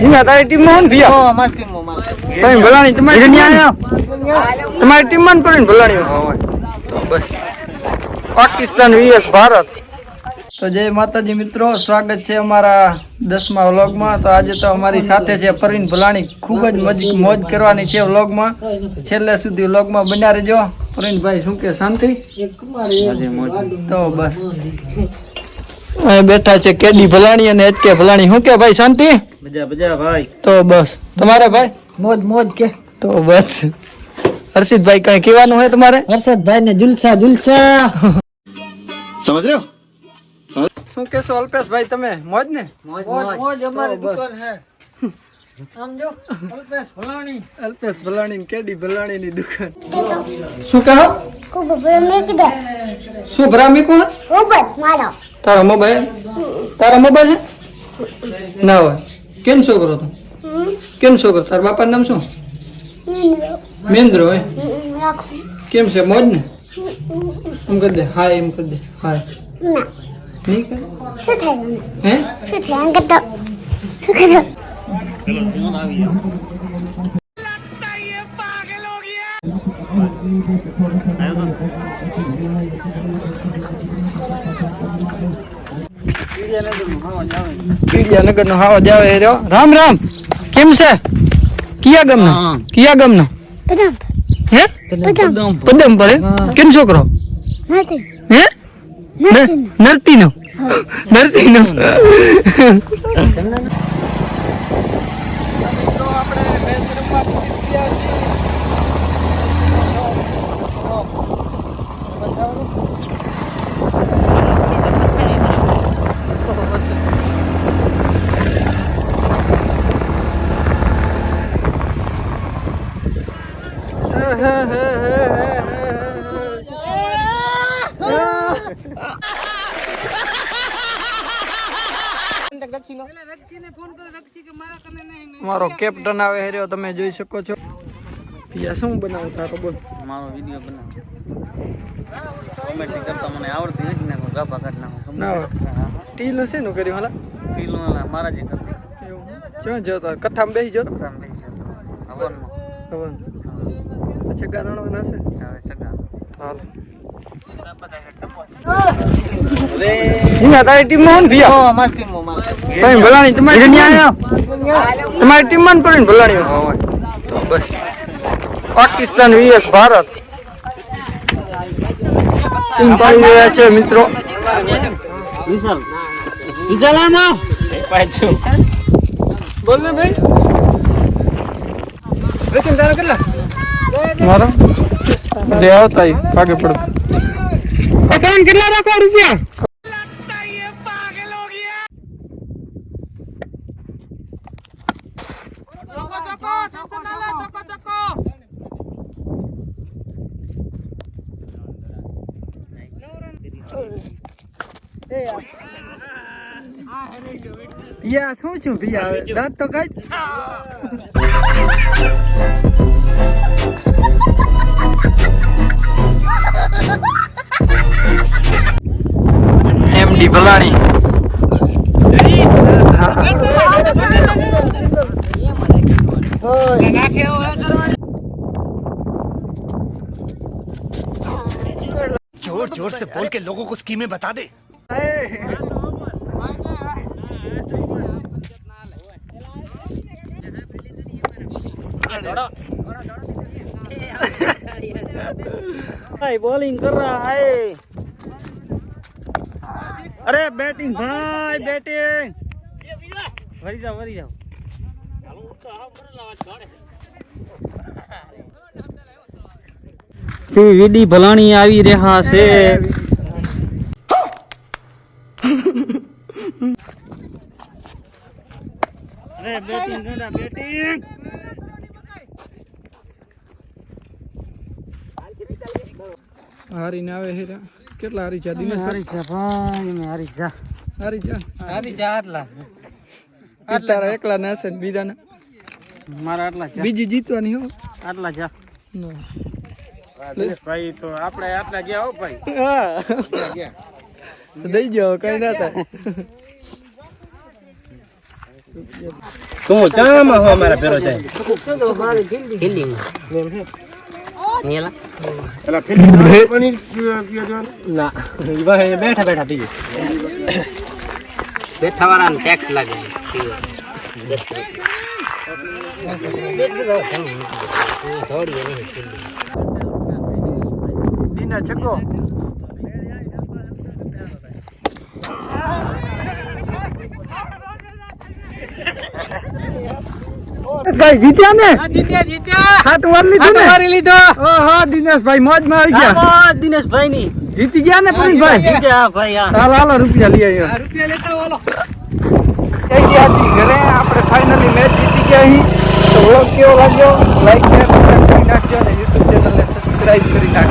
હિંગા તારી ટીમમાં ભિયા? અમારી ટીમમાં મારે તમે ભલાણી તમારી ટીમ તમારી ટીમમાં કરીને ભલાણી તો બસ. પાકિસ્તાન વીએસ ભારત. તો જય માતાજી મિત્રો સ્વાગત છે અમારા દસમા વ્લોગમાં. તો આજે તો અમારી સાથે છે પરવીન ભલાણી. ખૂબ જ મજ મોજ કરવાની છે વ્લોગમાં. છેલ્લે સુધી વ્લોગમાં બન્યા રહેજો. પરવીનભાઈ શું કે શાંતિ? તો બસ. બેઠા છે કેડી ભલાણી અને એચકે ભલાણી. શું કે ભાઈ શાંતિ? મજા મજા ભાઈ. તો બસ. તમારે ભાઈ? મોજ મોજ કે. તો બસ. હર્ષિતભાઈ કઈ કહેવાનું હોય તમારે? હર્ષદભાઈ ને જુલસા જુલસા. સમજ રહ્યો? શું કેશો અલ્પેશભાઈ તમે? મોજ ને? મોજ મોજ અમારી દુકાન હે. અલ્પેશ ભલાણી. અલ્પેશ ભલાણી કેડી ભલાણી ની દુકાન. શું કહો? શું ભરા કોણ? તારો મોબાઈલ? તારો મોબાઈલ છે? ના હોય. કેમ છોકરો તું? કેમ છોકરો? તારા બાપા નામ શું? મહેન્દ્ર હોય કેમ છે મોજ ને? એમ કરી દે. હાય એમ કરી દે. હાય નહીં કરે? હે? નગર નો હાવા આવે રહ્યો. રામ રામ. કેમ છે? કિયા ગમ નો કિયા ગમ નો હે? પદમ પર કેમ છોકરો? હે? નરતી નો. નરતી નો. મારો કેપ્ટન આવે હેર્યો તમે જોઈ શકો છો. યા શું બનાવો તારો બોલ? મારો વિડિયો બનાવો. કોમેડી કરતા મને આવડતી નથી નાખો ગાભા કાઢ નાખો ના. ટીલ છે નું કર્યું હાલા? નું એલા મારા જે કરતી. એવું. જો તો? કથામાં બેસી જો કથામાં બેસી જો હવનમાં. હવન અચ્છા ગાનાનો નાશે ચાવે સગા. હાલ તારી ટીમમાં ને ભિયા? અમારી ટીમમાં મારે કઈ ભલાણી તમારી ટીમ તમારી ટીમમાં કરીને ભલાણી તો બસ. પાકિસ્તાન વીએસ ભારત. ટીમ પાડી રહ્યા છે મિત્રો. વિશાલ. વિશાલ આમાં પાછું બોલ ને ભાઈ. વેચન તારા કેટલા? મારો? જે આવતા ઈ ભાગે પડતો પચાસ કેટલા રાખવા રૂપિયા? યા શું છું ભૈયા હવે? દાંત તો કાઢ. એમડી ભલાણી जोर जोर से बोल के लोगों को स्कीमें बता दे ભાઈ બોલિંગ કરવા આય અરે બેટિંગ ભાઈ બેટિંગ વરી જાવ વરી જાવ વીડી ભલાણી આવી રહ્યા છે. બેટિંગ બેટિંગ હારીને આવે હેરા કેટલા હારી છે દિનેશ હારી છે ભાઈ મે હારી જા હારી જા હારી જા આટલા તારા એકલા ના છે બીજા ના મારા આટલા જા. બીજી જીતવાની હો. આટલા જા. નો. ભાઈ તો આપણે આટલા ગયા હો ભાઈ. હા. દઈ જાવ કઈ ના થાય. તું ચામાં હો અમારા ભેરો જાય? ના ઈ ભાઈ બેઠા બેઠા પીએ બેઠા વાળાને ટેક્સ લાગે દીના છકો. ભાઈ જીત્યા ને? જીત્યા જીત્યા. હાટ વાર લીધું ને? મારી લીધો. ઓહો દિનેશભાઈ મોજમાં આવી ગયા. દિનેશભાઈ ની જીતી ગયા ને પ્રવીણભાઈ જીત્યા ભાઈ? હા ચાલ હાલો રૂપિયા લઈ આવ્યો. રૂપિયા લેતા હાલો. ગયા હતી ઘરે આપણે ફાઇનલી મેચ જીતી ગયા અહીં. તો વ્લોગ કેવો લાગ્યો? લાઈક શેર કરી નાખજો અને યુટ્યુબ ચેનલને સબસ્ક્રાઇબ કરી નાખજો.